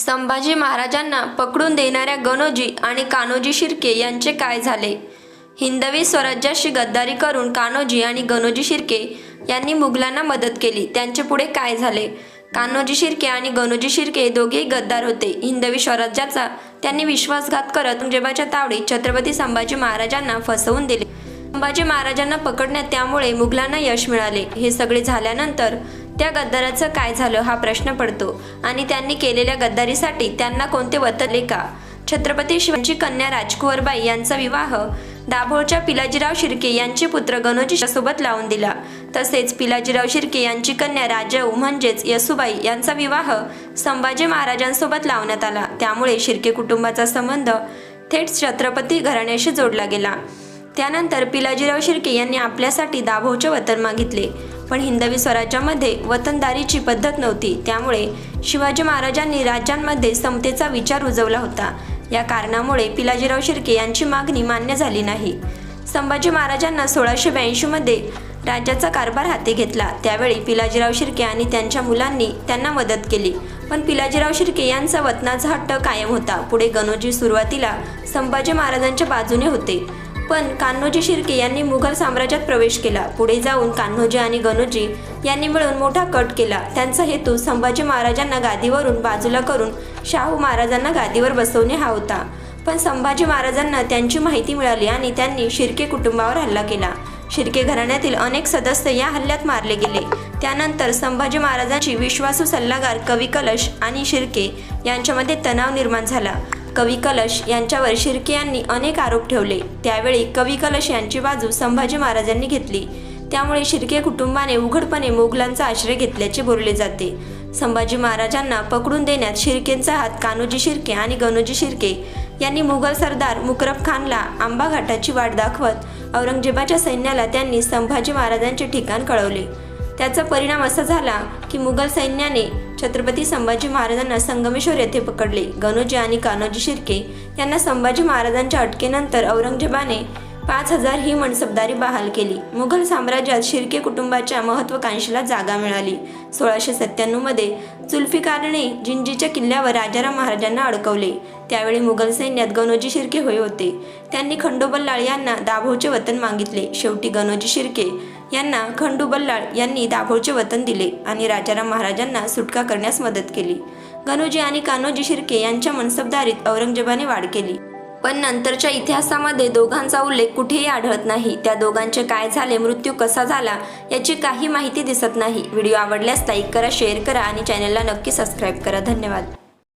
संभाजी महाराजांना पकडून देणाऱ्या गणोजी आणि कान्होजी शिर्के यांचे काय झाले? हिंदवी स्वराज्याशी गद्दारी करून कान्होजी आणि गणोजी शिर्के यांनी मुघलांना मदत केली. त्यांचे पुढे काय झाले? कान्होजी शिर्के आणि गणोजी शिर्के दोघेही गद्दार होते. हिंदवी स्वराज्याचा त्यांनी विश्वासघात करत औरंगजेबाच्या तावडीत छत्रपती संभाजी महाराजांना फसवून दिले. संभाजी महाराजांना पकडण्यात त्यामुळे मुघलांना यश मिळाले. हे सगळे झाल्यानंतर त्या गद्दाराचं काय झालं हा प्रश्न पडतो आणि त्यांनी केलेल्या गद्दारीसाठी त्यांना कोणते वतले का? छत्रपती शिवाजी कन्या राजकुवरबाई यांचा विवाह दाभोळच्या पिलाजीराव शिर्के यांचे पुत्र गणोजी सोबत लावून दिला. तसेच पिलाजीराव शिर्के यांची कन्या राजाऊ म्हणजेच यसुबाई यांचा विवाह संभाजी महाराजांसोबत लावण्यात आला. त्यामुळे शिर्के कुटुंबाचा संबंध थेट छत्रपती घराण्याशी जोडला गेला. त्यानंतर पिलाजीराव शिर्के यांनी आपल्यासाठी दाभोळचे वतन मागितले. पण हिंदवी स्वराज्यामध्ये वतनदारीची पद्धत नव्हती. त्यामुळे शिवाजी महाराजांनी राज्यांमध्ये समतेचा विचार रुजवला होता. या कारणामुळे पिलाजीराव शिर्के यांची मागणी मान्य झाली नाही. संभाजी महाराजांना सोळाशे ब्याऐंशीमध्ये राज्याचा कारभार हाती घेतला. त्यावेळी पिलाजीराव शिर्के आणि त्यांच्या मुलांनी त्यांना मदत केली. पण पिलाजीराव शिर्के यांचा वतनाचा हट्ट कायम होता. पुढे गणोजी सुरुवातीला संभाजी महाराजांच्या बाजूने होते. पण कान्होजी शिर्के यांनी मुघल साम्राज्यात प्रवेश केला. पुढे जाऊन कान्होजी आणि गणोजी यांनी मिळून मोठा कट केला. त्यांचा हेतू संभाजी महाराजांना गादीवरून बाजूला करून शाहू महाराजांना गादीवर बसवणे हा होता. पण संभाजी महाराजांना त्यांची माहिती मिळाली आणि त्यांनी शिर्के कुटुंबावर हल्ला केला. शिर्के घराण्यातील अनेक सदस्य या हल्ल्यात मारले गेले. त्यानंतर संभाजी महाराजांची विश्वासू सल्लागार कवी कलश आणि शिर्के यांच्यामध्ये तणाव निर्माण झाला. कवी कलश यांच्यावर शिर्के यांनी अनेक आरोप ठेवले. त्यावेळी कवी कलश यांची बाजू संभाजी महाराजांनी घेतली. त्यामुळे शिर्के कुटुंबाने उघडपणे मोगलांचा आश्रय घेतल्याचे बोलले जाते. संभाजी महाराजांना पकडून देण्यात शिर्केंचा हात कान्होजी शिर्के आणि गणोजी शिर्के यांनी मुघल सरदार मुकरब खानला आंबा घाटाची वाट दाखवत औरंगजेबाच्या सैन्याला त्यांनी संभाजी महाराजांचे ठिकाण कळवले. त्याचा परिणाम असा झाला की मुघल सैन्याने छत्रपती संभाजी महाराजांना संगमेश्वर येथे पकडले. गणोजी आणि कान्होजी शिर्के यांना संभाजी महाराजांच्या अटकेनंतर औरंगजेबाने पाच हजार ही मनसबदारी बहाल केली. मुघल साम्राज्यात शिर्के कुटुंबाच्या महत्त्वाकांक्षीला जागा मिळाली. सोळाशे सत्त्याण्णवमध्ये जुल्फिकारने जिंजीच्या किल्ल्यावर राजाराम महाराजांना अडकवले. त्यावेळी मुघल सैन्यात गणोजी शिर्के होय होते. त्यांनी खंडोबल्लाळ यांना दाभोळचे वतन मागितले. शेवटी गणोजी शिर्के यांना खंडू बल्लाळ यांनी दाभोळचे वतन दिले आणि राजाराम महाराजांना सुटका करण्यास मदत केली. गणोजी आणि कान्होजी शिर्के यांच्या मनसबदारीत औरंगजेबाने वाढ केली. पण नंतरच्या इतिहासामध्ये दोघांचा उल्लेख कुठेही आढळत नाही. त्या दोघांचे काय झाले मृत्यू कसा झाला याची काही माहिती दिसत नाही. व्हिडिओ आवडल्यास लाईक करा शेअर करा आणि चॅनलला नक्की सबस्क्राईब करा. धन्यवाद.